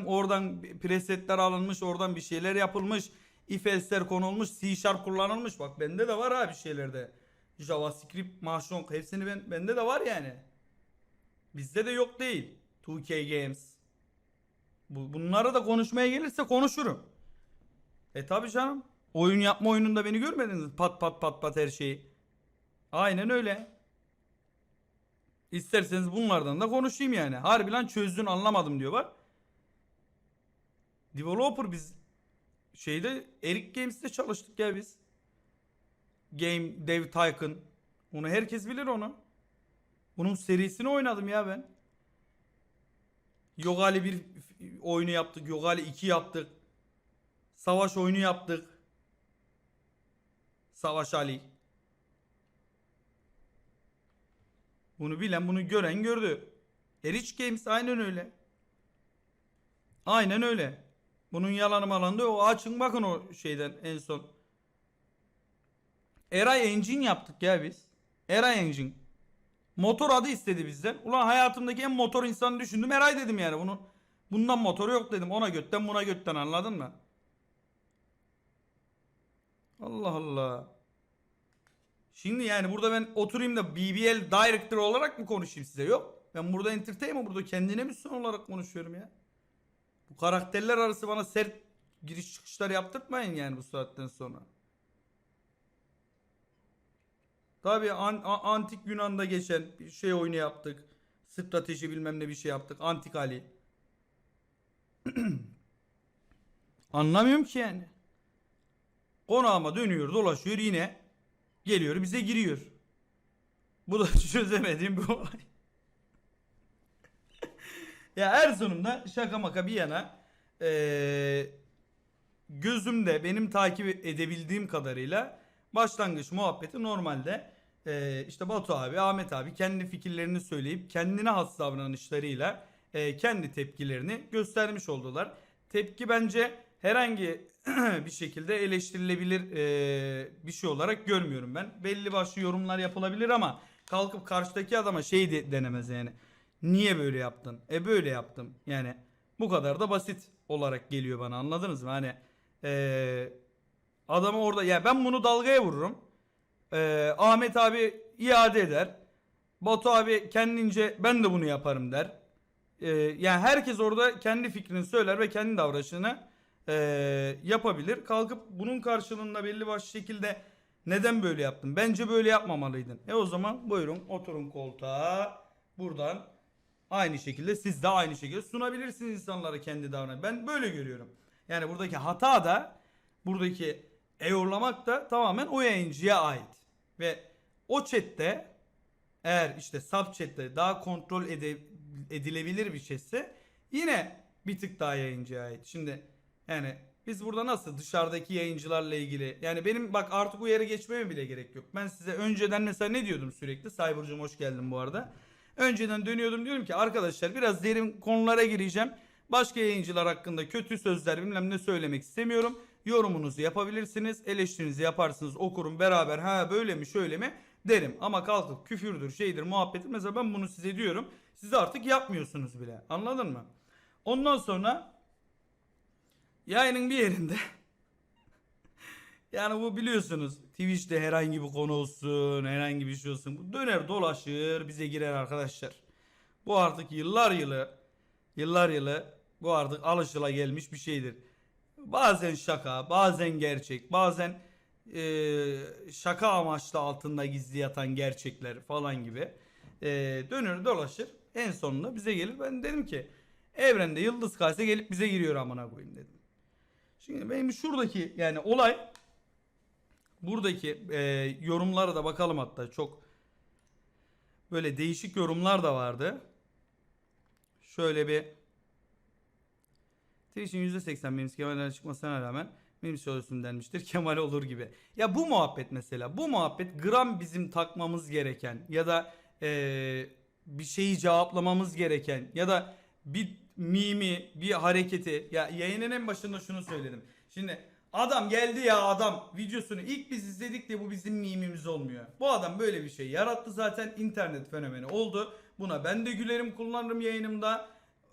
oradan presetler alınmış, oradan bir şeyler yapılmış. If else'ler konulmuş, C Sharp kullanılmış. Bak bende de var ha bir şeylerde. JavaScript, Mahşong hepsini ben, bende de var yani. Bizde de yok değil. 2K Games. Bu, bunları da konuşmaya gelirse konuşurum. E tabi canım. Oyun yapma oyununda beni görmediniz. Pat pat pat pat her şeyi. Aynen öyle. İsterseniz bunlardan da konuşayım yani. Harbi lan çözdün anlamadım diyor bak. Developer biz şeyde Eric Games'te çalıştık ya biz. Game Dev Tycoon. Onu herkes bilir onu. Bunun serisini oynadım ya ben. Yogali bir oyunu yaptık. Yogali 2 yaptık. Savaş oyunu yaptık. Savaş Ali. Bunu bilen bunu gören gördü. Eric Games aynen öyle. Aynen öyle. Bunun yalanı malanı o açın bakın o şeyden en son. Eray Engine yaptık ya biz. Eray Engine. Motor adı istedi bizden. Ulan hayatımdaki en motor insanı düşündüm. Eray dedim yani. Bunu bundan motoru yok dedim. Ona götten buna götten anladın mı? Allah Allah. Şimdi yani burada ben oturayım da BBL Director olarak mı konuşayım size? Yok. Ben burada entertainment burada kendine müslüman olarak konuşuyorum ya. Bu karakterler arası bana sert giriş çıkışlar yaptırtmayın yani bu saatten sonra. Tabii an- a- antik Yunan'da geçen bir şey oyunu yaptık. Strateji bilmem ne bir şey yaptık. Antik Ali. Anlamıyorum ki yani. Konağıma dönüyor dolaşıyor yine. Geliyor bize giriyor. Bu da çözemediğim bir olay. Ya her şaka maka bir yana eee, gözümde benim takip edebildiğim kadarıyla başlangıç muhabbeti normalde eee, işte Batu abi, Ahmet abi kendi fikirlerini söyleyip kendine has davranışlarıyla eee, kendi tepkilerini göstermiş oldular. Tepki bence herhangi bir şekilde eleştirilebilir eee, bir şey olarak görmüyorum ben. Belli başlı yorumlar yapılabilir ama kalkıp karşıdaki adama şey de, denemez yani. Niye böyle yaptın? E böyle yaptım. Yani bu kadar da basit olarak geliyor bana anladınız mı? Hani eee adamı orada ya ben bunu dalgaya vururum. Eee, Ahmet abi iade eder. Batu abi kendince ben de bunu yaparım der. Eee, yani herkes orada kendi fikrini söyler ve kendi davranışını eee, yapabilir. Kalkıp bunun karşılığında belli başlı şekilde neden böyle yaptın? Bence böyle yapmamalıydın. E o zaman buyurun oturun koltuğa. Buradan aynı şekilde siz de aynı şekilde sunabilirsiniz insanlara kendi davranış. Ben böyle görüyorum. Yani buradaki hata da buradaki eyorlamak da tamamen o yayıncıya ait. Ve o chatte eğer işte sub chatte daha kontrol ede- edilebilir bir şeyse yine bir tık daha yayıncıya ait. Şimdi yani biz burada nasıl dışarıdaki yayıncılarla ilgili yani benim bak artık bu yere geçmeme bile gerek yok. Ben size önceden mesela ne diyordum sürekli? Cyber'cım hoş geldin bu arada. Önceden dönüyordum diyorum ki arkadaşlar biraz derin konulara gireceğim. Başka yayıncılar hakkında kötü sözler bilmem ne söylemek istemiyorum. Yorumunuzu yapabilirsiniz. Eleştirinizi yaparsınız okurum beraber ha böyle mi şöyle mi derim. Ama kalkıp küfürdür şeydir muhabbetir. Mesela ben bunu size diyorum. Siz artık yapmıyorsunuz bile. Anladın mı? Ondan sonra yayının bir yerinde yani bu biliyorsunuz Twitch'te herhangi bir konu olsun, herhangi bir şey olsun. Bu döner dolaşır bize girer arkadaşlar. Bu artık yıllar yılı, yıllar yılı bu artık alışıla gelmiş bir şeydir. Bazen şaka, bazen gerçek, bazen eee, şaka amaçlı altında gizli yatan gerçekler falan gibi eee dönür dolaşır. En sonunda bize gelir. Ben dedim ki evrende yıldız kaysa gelip bize giriyor amına koyayım dedim. Şimdi benim şuradaki yani olay buradaki e, yorumlara da bakalım hatta çok böyle değişik yorumlar da vardı. Şöyle bir Twitch'in %80 benim Kemal'den çıkmasına rağmen benim çalışım denmiştir. Kemal olur gibi. Ya bu muhabbet mesela. Bu muhabbet gram bizim takmamız gereken ya da e, bir şeyi cevaplamamız gereken ya da bir mimi, bir hareketi. Ya yayının en başında şunu söyledim. Şimdi adam geldi ya adam videosunu ilk biz izledik diye bu bizim mimimiz olmuyor. Bu adam böyle bir şey yarattı zaten internet fenomeni oldu. Buna ben de gülerim kullanırım yayınımda.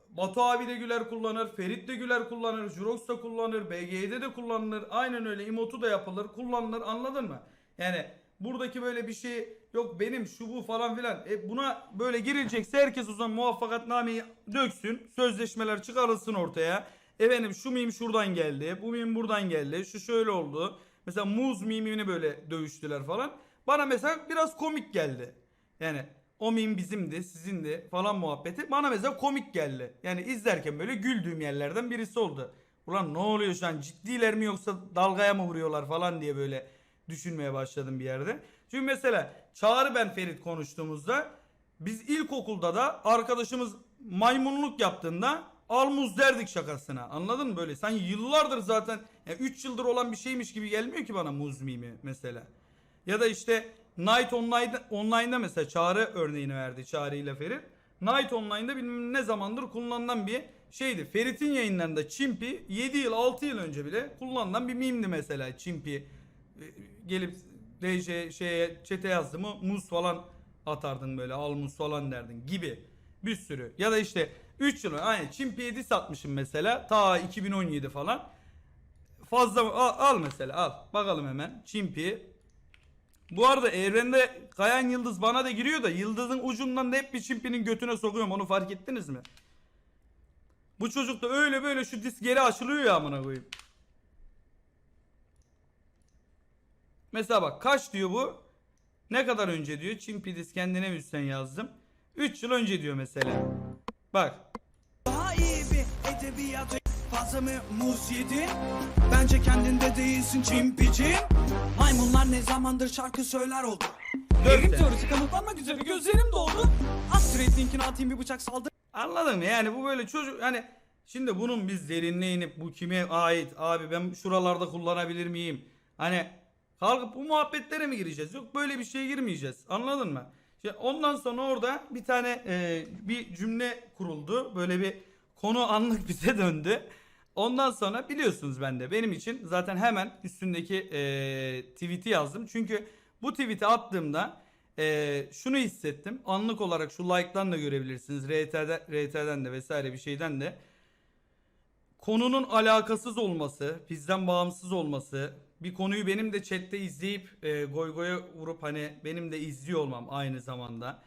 Batu abi de güler kullanır, Ferit de güler kullanır, Jurox da kullanır, BG'de de kullanılır. Aynen öyle emotu da yapılır, kullanılır anladın mı? Yani buradaki böyle bir şey yok benim şu bu falan filan. E buna böyle girilecekse herkes o zaman muvaffakatnameyi döksün. Sözleşmeler çıkarılsın ortaya. Efendim şu meme şuradan geldi, bu meme buradan geldi, şu şöyle oldu. Mesela muz mimini böyle dövüştüler falan. Bana mesela biraz komik geldi. Yani o meme bizimdi, sizindi falan muhabbeti. Bana mesela komik geldi. Yani izlerken böyle güldüğüm yerlerden birisi oldu. Ulan ne oluyor şu an ciddiler mi yoksa dalgaya mı vuruyorlar falan diye böyle düşünmeye başladım bir yerde. Çünkü mesela Çağrı ben Ferit konuştuğumuzda biz ilkokulda da arkadaşımız maymunluk yaptığında al muz derdik şakasına. Anladın mı böyle? Sen yıllardır zaten 3 yıldır olan bir şeymiş gibi gelmiyor ki bana muz mimi mesela. Ya da işte Night Online, Online'da mesela Çağrı örneğini verdi Çağrı ile Ferit. Night Online'da bilmem ne zamandır kullanılan bir şeydi. Ferit'in yayınlarında Çimpi 7 yıl 6 yıl önce bile kullanılan bir mimdi mesela Çimpi. E, Gelip DJ şeye çete yazdı mı muz falan atardın böyle al muz falan derdin gibi bir sürü. Ya da işte 3 yıl aynı Çimpi'ye diss atmışım mesela ta 2017 falan. Fazla al, al mesela al bakalım hemen Çimpi bu arada evrende Kayan Yıldız bana da giriyor da Yıldız'ın ucundan da hep bir çimpinin götüne sokuyorum onu fark ettiniz mi? Bu çocuk da öyle böyle şu disk geri açılıyor ya amına koyayım. Mesela bak kaç diyor bu? Ne kadar önce diyor. Çimpi disk kendine müzisyen yazdım. 3 yıl önce diyor mesela. Bak. Edebiyat fazla mı muz yedin? Bence kendinde değilsin çimpici Maymunlar ne zamandır şarkı söyler oldu Evrim teorisi kanıtlanmak üzere gözlerim doldu Upgrade linkini atayım bir bıçak saldır Anladın mı? Yani bu böyle çocuk hani şimdi bunun biz derinine inip bu kime ait abi ben şuralarda kullanabilir miyim? Hani kalkıp bu muhabbetlere mi gireceğiz? Yok böyle bir şeye girmeyeceğiz. Anladın mı? İşte ondan sonra orada bir tane e, bir cümle kuruldu. Böyle bir konu anlık bize döndü. Ondan sonra biliyorsunuz ben de benim için zaten hemen üstündeki e, tweet'i yazdım. Çünkü bu tweet'i attığımda e, şunu hissettim. Anlık olarak şu like'dan da görebilirsiniz. RT'den, RT'den de vesaire bir şeyden de. Konunun alakasız olması, bizden bağımsız olması, bir konuyu benim de chatte izleyip e, goy goya vurup hani benim de izliyor olmam aynı zamanda.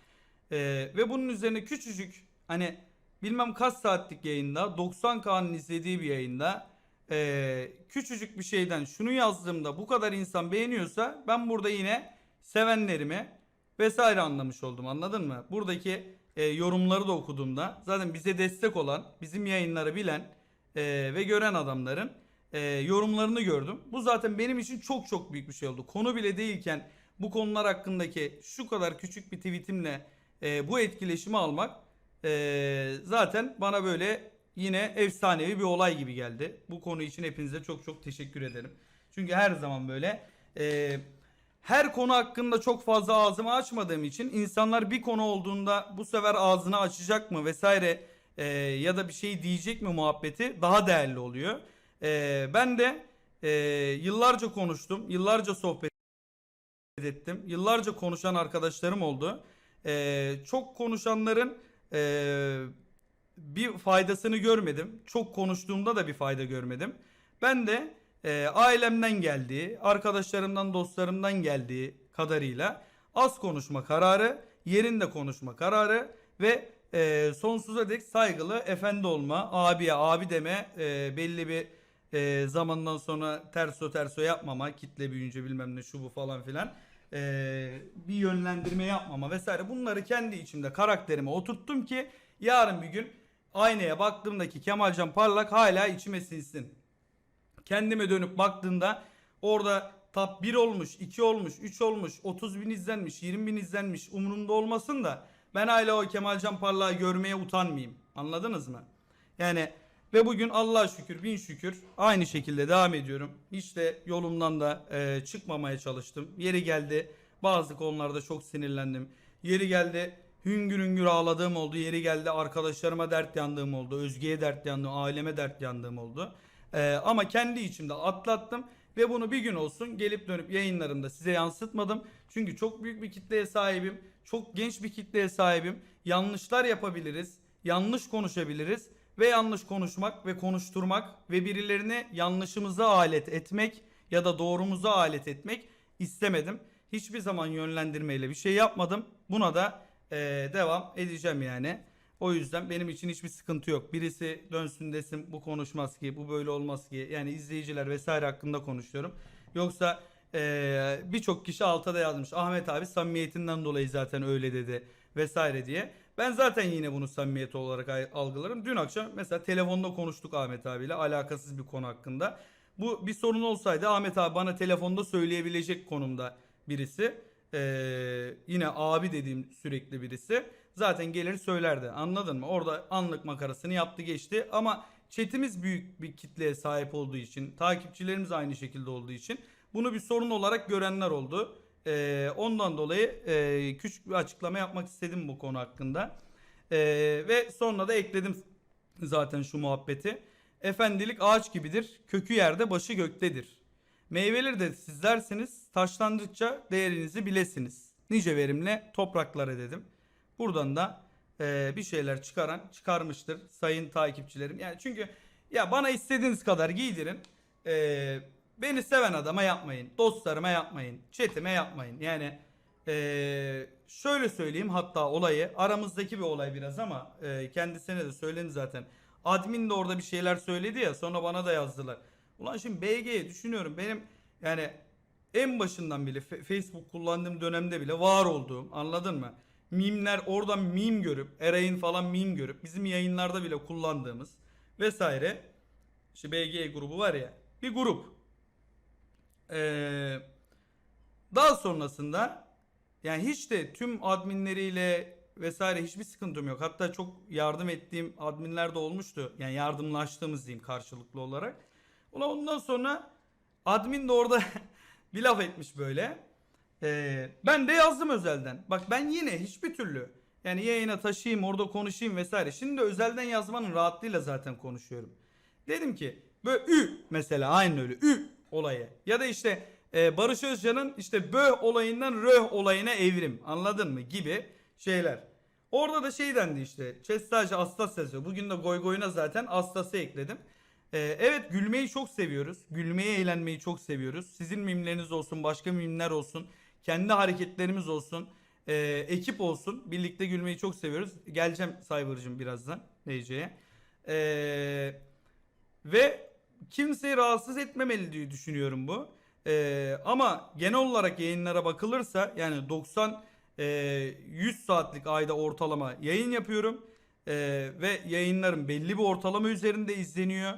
E, ve bunun üzerine küçücük hani bilmem kaç saatlik yayında 90K'nın izlediği bir yayında e, küçücük bir şeyden şunu yazdığımda bu kadar insan beğeniyorsa ben burada yine sevenlerimi vesaire anlamış oldum anladın mı? Buradaki e, yorumları da okuduğumda zaten bize destek olan bizim yayınları bilen e, ve gören adamların e, yorumlarını gördüm. Bu zaten benim için çok çok büyük bir şey oldu. Konu bile değilken bu konular hakkındaki şu kadar küçük bir tweetimle e, bu etkileşimi almak e, zaten bana böyle yine efsanevi bir olay gibi geldi. Bu konu için hepinize çok çok teşekkür ederim. Çünkü her zaman böyle e, her konu hakkında çok fazla ağzımı açmadığım için insanlar bir konu olduğunda bu sefer ağzını açacak mı vesaire e, ya da bir şey diyecek mi muhabbeti daha değerli oluyor. E, ben de e, yıllarca konuştum, yıllarca sohbet ettim, yıllarca konuşan arkadaşlarım oldu. E, çok konuşanların e, bir faydasını görmedim. Çok konuştuğumda da bir fayda görmedim. Ben de e, ailemden geldiği, arkadaşlarımdan, dostlarımdan geldiği kadarıyla az konuşma kararı, yerinde konuşma kararı ve e, sonsuza dek saygılı efendi olma, abiye abi deme, e, belli bir e, zamandan sonra terso terso yapmama, kitle büyüyünce bilmem ne şu bu falan filan e, bir yönlendirme yapmama vesaire bunları kendi içimde karakterime oturttum ki yarın bir gün aynaya baktığımdaki Kemalcan Parlak hala içime sinsin kendime dönüp baktığımda orada top 1 olmuş, 2 olmuş, 3 olmuş, 30 bin izlenmiş, 20 bin izlenmiş umurumda olmasın da ben hala o Kemalcan Parlak'ı görmeye utanmayayım. Anladınız mı? Yani ve bugün Allah'a şükür bin şükür aynı şekilde devam ediyorum. Hiç de yolumdan da e, çıkmamaya çalıştım. Yeri geldi bazı konularda çok sinirlendim. Yeri geldi hüngür hüngür ağladığım oldu. Yeri geldi arkadaşlarıma dert yandığım oldu. Özge'ye dert yandığım, aileme dert yandığım oldu. Ee, ama kendi içimde atlattım ve bunu bir gün olsun gelip dönüp yayınlarımda size yansıtmadım. Çünkü çok büyük bir kitleye sahibim. Çok genç bir kitleye sahibim. Yanlışlar yapabiliriz. Yanlış konuşabiliriz. Ve yanlış konuşmak ve konuşturmak ve birilerini yanlışımıza alet etmek ya da doğrumuza alet etmek istemedim. Hiçbir zaman yönlendirmeyle bir şey yapmadım. Buna da eee, devam edeceğim yani. O yüzden benim için hiçbir sıkıntı yok. Birisi dönsün desin bu konuşmaz ki, bu böyle olmaz ki. Yani izleyiciler vesaire hakkında konuşuyorum. Yoksa eee, birçok kişi alta da yazmış. Ahmet abi samimiyetinden dolayı zaten öyle dedi vesaire diye. Ben zaten yine bunu samimiyet olarak algılarım. Dün akşam mesela telefonda konuştuk Ahmet abiyle alakasız bir konu hakkında. Bu bir sorun olsaydı Ahmet abi bana telefonda söyleyebilecek konumda birisi. Ee, yine abi dediğim sürekli birisi. Zaten gelir söylerdi anladın mı? Orada anlık makarasını yaptı geçti. Ama chatimiz büyük bir kitleye sahip olduğu için, takipçilerimiz aynı şekilde olduğu için bunu bir sorun olarak görenler oldu. Ee, ondan dolayı e, küçük bir açıklama yapmak istedim bu konu hakkında. Ee, ve sonra da ekledim zaten şu muhabbeti. Efendilik ağaç gibidir, kökü yerde başı göktedir. Meyveleri de sizlersiniz, taşlandıkça değerinizi bilesiniz. Nice verimle topraklara dedim. Buradan da e, bir şeyler çıkaran çıkarmıştır sayın takipçilerim. Yani çünkü ya bana istediğiniz kadar giydirin. E, beni seven adama yapmayın. Dostlarıma yapmayın. Chatime yapmayın. Yani e, şöyle söyleyeyim hatta olayı aramızdaki bir olay biraz ama e, kendisine de söyledim zaten. Admin de orada bir şeyler söyledi ya sonra bana da yazdılar. Ulan şimdi BG'yi düşünüyorum benim yani en başından bile Facebook kullandığım dönemde bile var olduğum anladın mı? Mimler oradan meme görüp Eray'ın falan meme görüp bizim yayınlarda bile kullandığımız vesaire işte BG grubu var ya bir grup. Ee, daha sonrasında yani hiç de tüm adminleriyle vesaire hiçbir sıkıntım yok. Hatta çok yardım ettiğim adminler de olmuştu. Yani yardımlaştığımız diyeyim karşılıklı olarak. Ulan ondan sonra admin de orada bir laf etmiş böyle. Ee, ben de yazdım özelden. Bak ben yine hiçbir türlü yani yayına taşıyayım orada konuşayım vesaire. Şimdi de özelden yazmanın rahatlığıyla zaten konuşuyorum. Dedim ki böyle ü mesela aynı öyle ü olayı. Ya da işte e, Barış Özcan'ın işte bö olayından röh olayına evrim anladın mı gibi şeyler. Orada da şey dendi işte Çestacı Astas yazıyor. Bugün de goy goyuna zaten Astas'ı ekledim. Ee, evet gülmeyi çok seviyoruz. Gülmeyi eğlenmeyi çok seviyoruz. Sizin mimleriniz olsun başka mimler olsun. Kendi hareketlerimiz olsun. e, ekip olsun. Birlikte gülmeyi çok seviyoruz. Geleceğim Cyber'cım birazdan DC'ye. Ee, ve kimseyi rahatsız etmemeli diye düşünüyorum bu. Ee, ama genel olarak yayınlara bakılırsa yani 90 e, 100 saatlik ayda ortalama yayın yapıyorum. Ee, ve yayınlarım belli bir ortalama üzerinde izleniyor.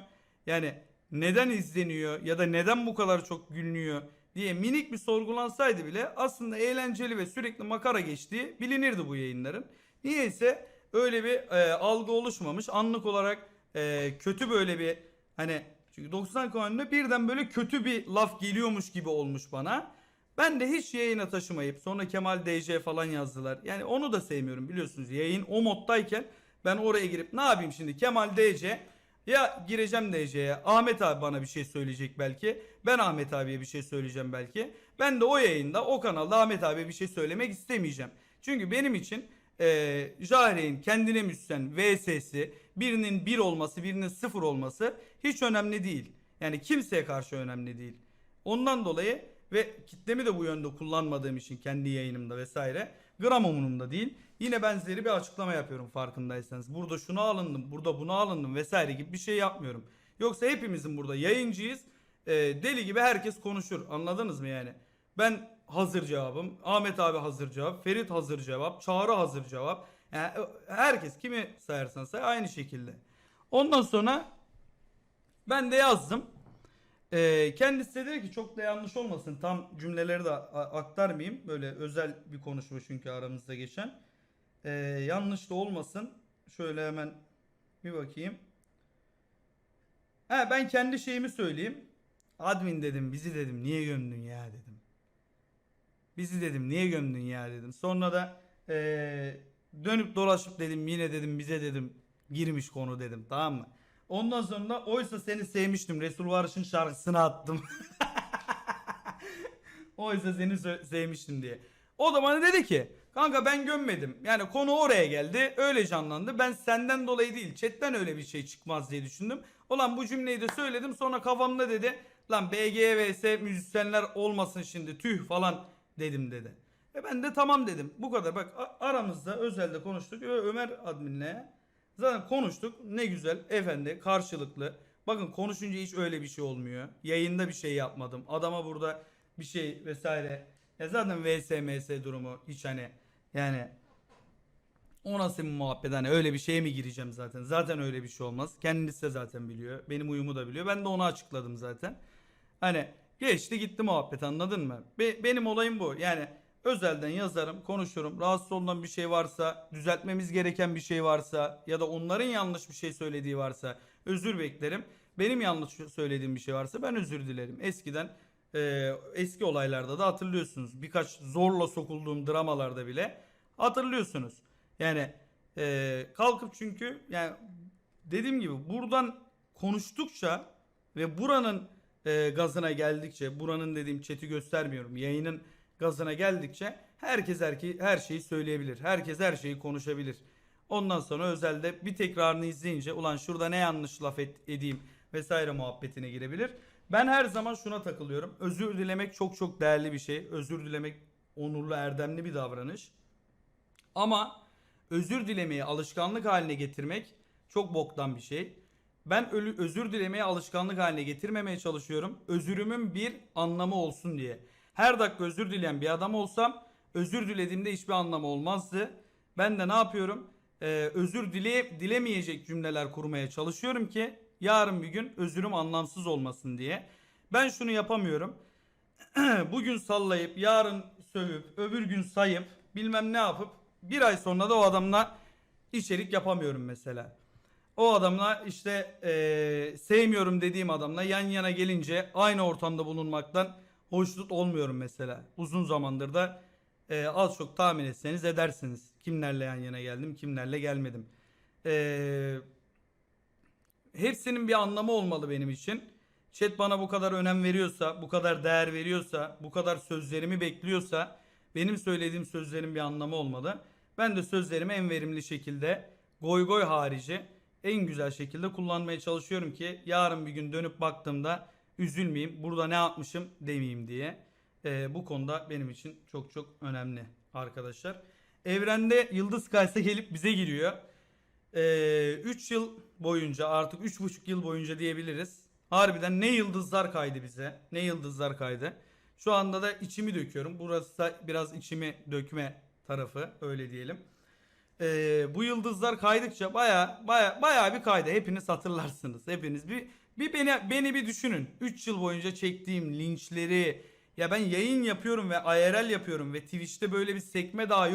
Yani neden izleniyor ya da neden bu kadar çok gülünüyor diye minik bir sorgulansaydı bile aslında eğlenceli ve sürekli makara geçtiği bilinirdi bu yayınların. Niyeyse öyle bir e, algı oluşmamış. Anlık olarak e, kötü böyle bir hani çünkü 90 kanalında birden böyle kötü bir laf geliyormuş gibi olmuş bana. Ben de hiç yayına taşımayıp sonra Kemal DC falan yazdılar. Yani onu da sevmiyorum biliyorsunuz. Yayın o moddayken ben oraya girip ne yapayım şimdi Kemal DC ya gireceğim DC'ye Ahmet abi bana bir şey söyleyecek belki. Ben Ahmet abiye bir şey söyleyeceğim belki. Ben de o yayında o kanalda Ahmet abiye bir şey söylemek istemeyeceğim. Çünkü benim için e, Jahre'in kendine müsten VS'si birinin 1 olması birinin 0 olması hiç önemli değil. Yani kimseye karşı önemli değil. Ondan dolayı ve kitlemi de bu yönde kullanmadığım için kendi yayınımda vesaire gram umurumda değil. Yine benzeri bir açıklama yapıyorum farkındaysanız. Burada şunu alındım, burada bunu alındım vesaire gibi bir şey yapmıyorum. Yoksa hepimizin burada yayıncıyız. Ee, deli gibi herkes konuşur. Anladınız mı yani? Ben hazır cevabım. Ahmet abi hazır cevap. Ferit hazır cevap. Çağrı hazır cevap. Yani herkes kimi sayarsan say aynı şekilde. Ondan sonra ben de yazdım. Ee, kendisi de dedi ki çok da yanlış olmasın. Tam cümleleri de aktarmayayım. Böyle özel bir konuşma çünkü aramızda geçen. Ee, yanlış da olmasın. Şöyle hemen bir bakayım. He, ben kendi şeyimi söyleyeyim. Admin dedim bizi dedim niye gömdün ya dedim. Bizi dedim niye gömdün ya dedim. Sonra da ee, dönüp dolaşıp dedim yine dedim bize dedim girmiş konu dedim tamam mı? Ondan sonra da oysa seni sevmiştim. Resul Varış'ın şarkısını attım. oysa seni sevmiştim diye. O da bana dedi ki Kanka ben gömmedim. Yani konu oraya geldi. Öyle canlandı. Ben senden dolayı değil. Chatten öyle bir şey çıkmaz diye düşündüm. Ulan bu cümleyi de söyledim. Sonra kafamda dedi. Lan BG vs müzisyenler olmasın şimdi tüh falan dedim dedi. E ben de tamam dedim. Bu kadar. Bak aramızda özelde konuştuk. Ömer adminle zaten konuştuk. Ne güzel. Efendi karşılıklı. Bakın konuşunca hiç öyle bir şey olmuyor. Yayında bir şey yapmadım. Adama burada bir şey vesaire. Ya zaten VSMS durumu hiç hani yani o nasıl bir muhabbet hani öyle bir şeye mi gireceğim zaten. Zaten öyle bir şey olmaz. Kendisi de zaten biliyor. Benim uyumu da biliyor. Ben de onu açıkladım zaten. Hani geçti gitti muhabbet anladın mı? Be- benim olayım bu. Yani özelden yazarım, konuşurum. Rahatsız olunan bir şey varsa, düzeltmemiz gereken bir şey varsa ya da onların yanlış bir şey söylediği varsa özür beklerim. Benim yanlış söylediğim bir şey varsa ben özür dilerim. Eskiden e, eski olaylarda da hatırlıyorsunuz. Birkaç zorla sokulduğum dramalarda bile hatırlıyorsunuz. Yani e, kalkıp çünkü yani dediğim gibi buradan konuştukça ve buranın e, gazına geldikçe buranın dediğim chat'i göstermiyorum. Yayının gazına geldikçe herkes herke, her şeyi söyleyebilir. Herkes her şeyi konuşabilir. Ondan sonra özelde bir tekrarını izleyince ulan şurada ne yanlış laf et- edeyim vesaire muhabbetine girebilir. Ben her zaman şuna takılıyorum. Özür dilemek çok çok değerli bir şey. Özür dilemek onurlu erdemli bir davranış. Ama özür dilemeyi alışkanlık haline getirmek çok boktan bir şey. Ben ölü, özür dilemeyi alışkanlık haline getirmemeye çalışıyorum. Özürümün bir anlamı olsun diye. Her dakika özür dileyen bir adam olsam özür dilediğimde hiçbir anlamı olmazdı. Ben de ne yapıyorum? Ee, özür dile, dilemeyecek cümleler kurmaya çalışıyorum ki yarın bir gün özürüm anlamsız olmasın diye. Ben şunu yapamıyorum. bugün sallayıp yarın sövüp öbür gün sayıp bilmem ne yapıp bir ay sonra da o adamla içerik yapamıyorum mesela. O adamla işte eee, sevmiyorum dediğim adamla yan yana gelince aynı ortamda bulunmaktan hoşnut olmuyorum mesela. Uzun zamandır da eee, az çok tahmin etseniz edersiniz. Kimlerle yan yana geldim kimlerle gelmedim. Eee hepsinin bir anlamı olmalı benim için. Chat bana bu kadar önem veriyorsa, bu kadar değer veriyorsa, bu kadar sözlerimi bekliyorsa benim söylediğim sözlerin bir anlamı olmalı. Ben de sözlerimi en verimli şekilde goy goy harici en güzel şekilde kullanmaya çalışıyorum ki yarın bir gün dönüp baktığımda üzülmeyeyim, burada ne yapmışım demeyeyim diye. Ee, bu konuda benim için çok çok önemli arkadaşlar. Evrende yıldız kaysa gelip bize giriyor. 3 yıl boyunca artık 3,5 yıl boyunca diyebiliriz. Harbiden ne yıldızlar kaydı bize. Ne yıldızlar kaydı. Şu anda da içimi döküyorum. Burası da biraz içimi dökme tarafı öyle diyelim. Ee, bu yıldızlar kaydıkça baya baya baya bir kaydı. Hepiniz hatırlarsınız. Hepiniz bir bir beni beni bir düşünün. 3 yıl boyunca çektiğim linçleri ya ben yayın yapıyorum ve IRL yapıyorum ve Twitch'te böyle bir sekme daha yok.